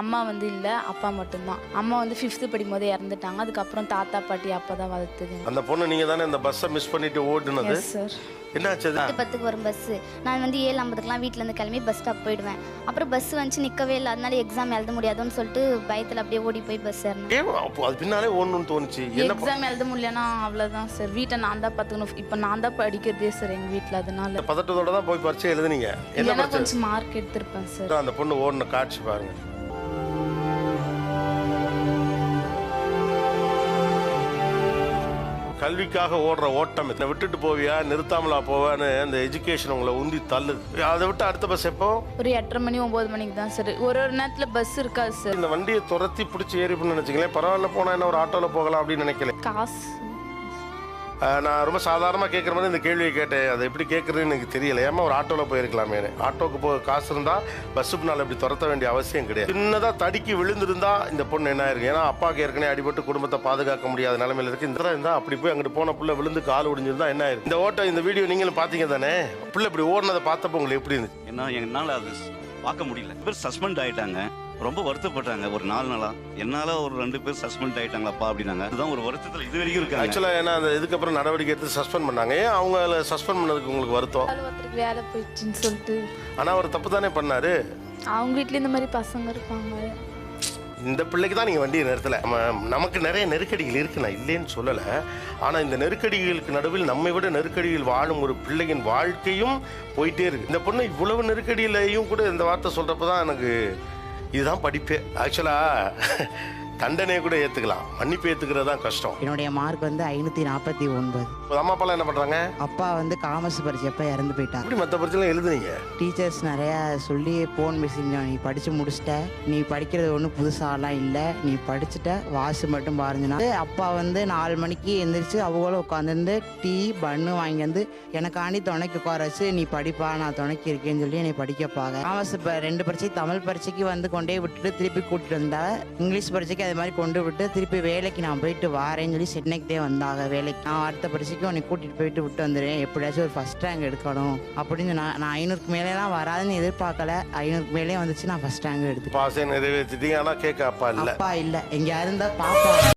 அம்மா வந்து இல்லை அப்பா மட்டும்தான். அம்மா வந்து ஃபிஃப்த்து படிக்கும்போது இறந்துட்டாங்க. அதுக்கப்புறம் தாத்தா பாட்டி அப்பா தான் வளர்த்தது அந்த பொண்ணு நீங்க தானே இந்த பஸ்ஸை மிஸ் பண்ணிட்டு ஓடுனது எஸ் சார் என்னாச்சு? பத்து பத்துக்கு வரும் பஸ்ஸு நான் வந்து ஏழு ஐம்பதுக்குலாம் வீட்டிலேருந்து கிளம்பி பஸ் ஸ்டாப் போயிடுவேன். அப்புறம் பஸ் வந்துச்சு நிற்கவே இல்லை. அதனால எக்ஸாம் எழுத முடியாதுன்னு சொல்லிட்டு பயத்தில் அப்படியே ஓடி போய் பஸ் ஏறினேன். அது பின்னாலே ஓடணும்னு தோணுச்சு. எக்ஸாம் எழுத முடியலன்னா அவ்வளோதான் சார் வீட்டை நான் தான் பார்த்துக்கணும். இப்போ நான் தான் படிக்கிறதே சார் எங்கள் வீட்டில் அதனால பதட்டத்தோட தான் போய் பரீட்சை எழுதுனீங்க. என்ன கொஞ்சம் மார்க் எடுத்திருப்பேன் சார் அந்த பொண்ணு ஓடின காட்சி பாருங்க. கல்விக்காக ஓடுற ஓட்டம். இதை விட்டுட்டு போவியா? நிறுத்தாமலா போவான்னு அந்த எஜுகேஷன் உங்களை உந்தி தள்ளுது. அதை விட்டு அடுத்த பஸ் எப்போ? ஒரு எட்டரை மணி ஒம்பது மணிக்கு தான் சார் ஒரு ஒரு நேரத்தில் பஸ் இருக்காது சார் இந்த வண்டியை துரத்தி பிடிச்சி ஏறிப்புன்னு நினைச்சிங்களேன் பரவாயில்ல போனா என்ன ஒரு ஆட்டோல போகலாம் அப்படின்னு நினைக்கல. காசு நான் ரொம்ப சாதாரணமாக கேட்குற மாதிரி இந்த கேள்வியை கேட்டேன். அதை எப்படி கேட்குறதுன்னு எனக்கு தெரியல. ஏமா ஒரு ஆட்டோவில் போயிருக்கலாமே. ஆட்டோக்கு போக காசு இருந்தால் பஸ்ஸுக்குனால இப்படி துரத்த வேண்டிய அவசியம் கிடையாது. சின்னதாக தடுக்கி விழுந்திருந்தா இந்த பொண்ணு என்ன ஆயிருக்கு ஏன்னா அப்பாவுக்கு ஏற்கனவே அடிபட்டு குடும்பத்தை பாதுகாக்க முடியாத நிலமையில இருக்கு. இந்த இருந்தால் அப்படி போய் அங்கிட்டு போன புள்ள விழுந்து கால் ஒடிஞ்சிருந்தா என்ன ஆயிருக்கு இந்த ஓட்டோ இந்த வீடியோ நீங்களும் பார்த்தீங்க தானே? பிள்ளை இப்படி ஓடினதை பார்த்தப்போ உங்களுக்கு எப்படி இருந்துச்சு? என்ன என்னால் அது பார்க்க முடியல. சஸ்பெண்ட் ஆயிட்டாங்க. ரொம்ப வருத்தப்பட்டாங்க. ஒரு நாலு நாளா. என்னால ஒரு ரெண்டு பேர் சஸ்பெண்ட் ஆயிட்டாங்களாப்பா அப்படின்னாங்க. அதுதான் ஒரு வருத்தத்தில் இது வரைக்கும் இருக்காங்க. ஆக்சுவலாக ஏன்னா அந்த இதுக்கப்புறம் நடவடிக்கை எடுத்து சஸ்பெண்ட் பண்ணாங்க. ஏன் அவங்கள சஸ்பெண்ட் பண்ணதுக்கு உங்களுக்கு வருத்தம்? ஒருத்தருக்கு வேலை போயிடுச்சுன்னு சொல்லிட்டு. ஆனால் அவர் தப்பு தானே பண்ணாரு. அவங்க வீட்லேயும் இந்த மாதிரி பசங்க இருப்பாங்க. இந்த பிள்ளைக்கு தான் நீங்கள் வண்டியை நிறுத்தலை. நம்ம நமக்கு நிறைய நெருக்கடிகள் இருக்கு. நான் இல்லைன்னு சொல்லலை. ஆனால் இந்த நெருக்கடிகளுக்கு நடுவில் நம்மை விட நெருக்கடியில் வாழும் ஒரு பிள்ளையின் வாழ்க்கையும் போயிட்டே இருக்கு. இந்த பொண்ணு இவ்வளவு நெருக்கடியிலையும் கூட இந்த வார்த்தை சொல்கிறப்ப தான் எனக்கு இதுதான் படிப்பே. ஆக்சுவலாக தண்டனையை கூட ஏற்றுக்கலாம் மன்னிப்பு ஏற்றுக்கிறது தான் கஷ்டம். என்னுடைய மார்க் வந்து ஐநூற்றி நாற்பத்தி ஒன்பது. அம்மா அப்பாலாம் என்ன பண்ணுறாங்க அப்பா வந்து காமர்ஸ் படிச்சப்ப இறந்து போயிட்டாங்க எப்படி மற்ற பிரச்சனை எழுதுனீங்க? டீச்சர்ஸ் நிறையா சொல்லி ஃபோன் மெசேஜ் நீ படித்து முடிச்சிட்ட. நீ படிக்கிறது ஒன்றும் புதுசாலாம் இல்லை. நீ படிச்சுட்ட. வாசு மட்டும் பாருங்கன்னா அப்பா வந்து நாலு மணிக்கு எந்திரிச்சு அவங்களும் உட்காந்துருந்து டீ பன்னு வாங்கி வந்து எனக்காண்டி துணைக்கு உட்கார வச்சு நீ படிப்பா நான் துணைக்கு இருக்கேன்னு சொல்லி என்னை படிக்கப்பாங்க காமர்ஸ் இப்போ ரெண்டு பரீட்சை தமிழ் பரீட்சைக்கு வந்து கொண்டே விட்டுட்டு திருப்பி கூட்டிட்டு வந்தா இங்கிலீஷ் பரீட்சைக்கு அது மாதிரி கொண்டு விட்டு திருப்பி வேலைக்கு நான் போயிட்டு வாரேன்னு சொல்லி சென்னைக்கு வந்தாங்க. வேலைக்கு நான் அடுத்த பரீட்சைக்கு உன்னை கூட்டிட்டு போயிட்டு விட்டு வந்துடுறேன். எப்படியாச்சும் ஒரு ஃபர்ஸ்ட் ரேங்க் எடுக்கணும் அப்படின்னு நான் நான் ஐநூறுக்கு மேலேலாம் வராதுன்னு எதிர்பார்க்கல. ஐநூறுக்கு மேலே வந்துச்சு நான் ஃபர்ஸ்ட் ரேங்க் எடுத்துட்டேன். பாசை நிறைவேற்றிட்டீங்க. ஆனால் கேட்க அப்பா இல்லை. அப்பா இல்லை. எங்கேயா இருந்தா பாப்பா.